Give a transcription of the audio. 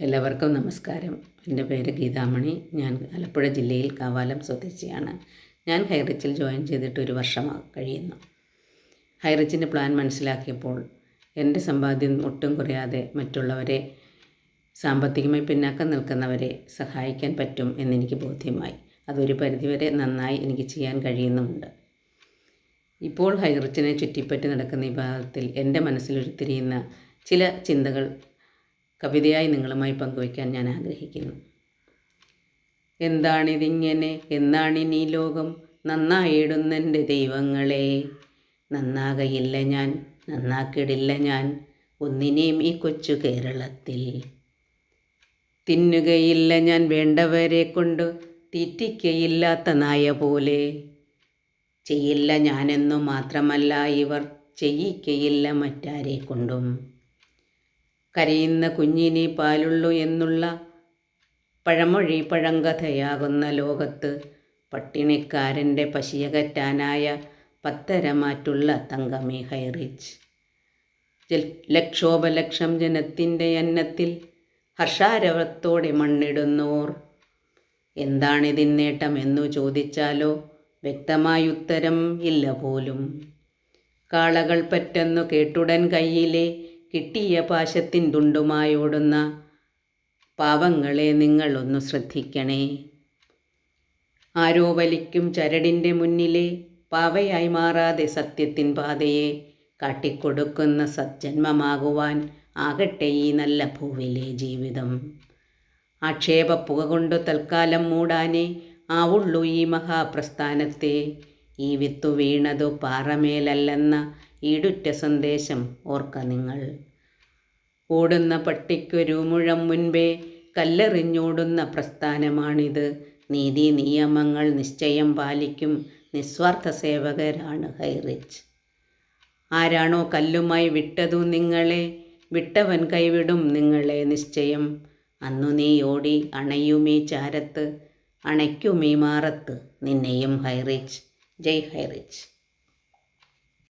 എല്ലാവർക്കും നമസ്കാരം. എന്റെ പേര് ഗീതാമണി. ഞാൻ ആലപ്പുഴ ജില്ലയിൽ കാവാലം സ്വദേശിയാണ്. ഞാൻ ഹൈറിച്ചിൽ ജോയിൻ ചെയ്തിട്ട് ഒരു വർഷം കഴിയുന്നു. ഹൈറിച്ചിന്റെ പ്ലാൻ മനസ്സിലാക്കിയപ്പോൾ എന്റെ സമ്പാദ്യം ഒട്ടും കുറയാതെ മറ്റുള്ളവരെ സാമ്പത്തികമായി പിന്നാക്കം നിൽക്കുന്നവരെ സഹായിക്കാൻ പറ്റും എന്നെനിക്ക് ബോധ്യമായി. അതൊരു പരിധിവരെ നന്നായി എനിക്ക് ചെയ്യാൻ കഴിയുന്നുമുണ്ട്. ഇപ്പോൾ ഹൈറിച്ചിനെ ചുറ്റിപ്പറ്റി നടക്കുന്ന ഈ ഭാഗത്തിൽ എന്റെ മനസ്സിലുരുത്തിരിയുന്ന ചില ചിന്തകൾ കവിതയായി നിങ്ങളുമായി പങ്കുവയ്ക്കാൻ ഞാൻ ആഗ്രഹിക്കുന്നു. എന്താണിതിങ്ങനെ? എന്നാണിനീ ലോകം? നന്നായിടുന്നെന്റെ ദൈവങ്ങളെ. നന്നാകയില്ല ഞാൻ നന്നാക്കിടില്ല ഞാൻ. ഒന്നിനെയും ഈ കൊച്ചു കേരളത്തിൽ തിന്നുകയില്ല ഞാൻ വേണ്ടവരെ കൊണ്ട് തീറ്റിക്കയില്ലാത്ത നായ പോലെ. ചെയ്യില്ല ഞാനെന്നു മാത്രമല്ല ഇവർ ചെയ്യിക്കയില്ല മറ്റാരെ കൊണ്ടും. കരയുന്ന കുഞ്ഞിനെ പാലുള്ളൂ എന്നുള്ള പഴമൊഴി പഴങ്കഥയാകുന്ന ലോകത്ത് പട്ടിണിക്കാരന്റെ പശിയകറ്റാനായ പത്തരമാറ്റുള്ള തങ്കമേ ഹൈറിച്ച്. ലക്ഷോപലക്ഷം ജനത്തിന്റെ അന്നത്തിൽ ഹർഷാരവത്തോടെ മണ്ണിടുന്നോർ. എന്താണിതിൻ നേട്ടം എന്നു ചോദിച്ചാലോ വ്യക്തമായ ഉത്തരം ഇല്ല പോലും. കാളകൾ പറ്റെന്നു കേട്ടുടൻ കയ്യിലെ കിട്ടിയ പാശത്തിൻ തുണ്ടുമായോടുന്ന പാവങ്ങളെ നിങ്ങളൊന്നു ശ്രദ്ധിക്കണേ. ആരോ വലിക്കും ചരടിന്റെ മുന്നിലെ പാവയായി മാറാതെ സത്യത്തിൻ പാതയെ കാട്ടിക്കൊടുക്കുന്ന സജ്ജന്മമാകുവാൻ ആകട്ടെ ഈ നല്ല ഭൂവിലെ ജീവിതം. ആക്ഷേപപ്പുക കൊണ്ട് തൽക്കാലം മൂടാനേ ആവുള്ളൂ ഈ മഹാപ്രസ്ഥാനത്തെ. ഈ വിത്തു വീണതു പാറമേലല്ലെന്ന ഈടുറ്റ സന്ദേശം ഓർക്ക നിങ്ങൾ. ഓടുന്ന പട്ടിക്കൊരു മുഴം മുൻപേ കല്ലെറിഞ്ഞോടുന്ന പ്രസ്ഥാനമാണിത്. നീതി നിയമങ്ങൾ നിശ്ചയം പാലിക്കും നിസ്വാർത്ഥ സേവകരാണ് ഹൈറിച്ച്. ആരാണോ കല്ലുമായി വിട്ടതു നിങ്ങളെ വിട്ടവൻ കൈവിടും നിങ്ങളെ നിശ്ചയം. അന്നു നീ ഓടി അണയുമീ ചാരത്ത് അണയ്ക്കുമീ മാറത്ത് നിന്നെയും ഹൈറിച്ച്. ജയ് ഹൈറിച്ച്.